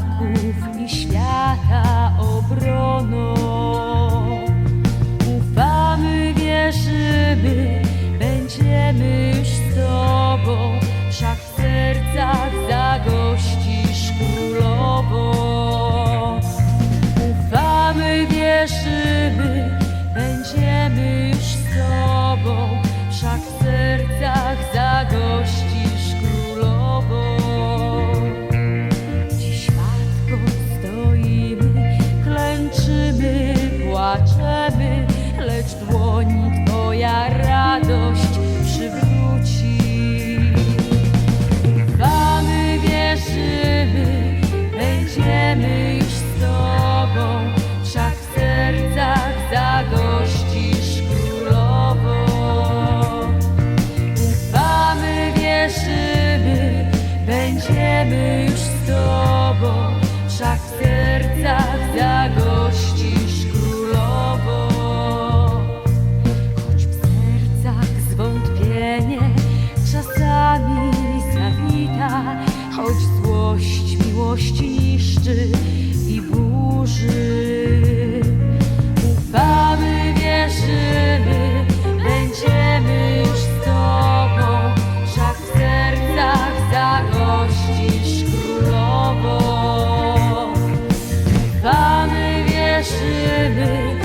Polaków i świata obroną. Ufamy, wierzymy, będziemy już z Tobą, wszak w sercach zagościsz królową. Ufamy, wierzymy, będziemy już z Tobą, wszak w sercach z Tobą, sercach zagościsz królową. Choć w sercach zwątpienie czasami zawita, choć złość miłości. it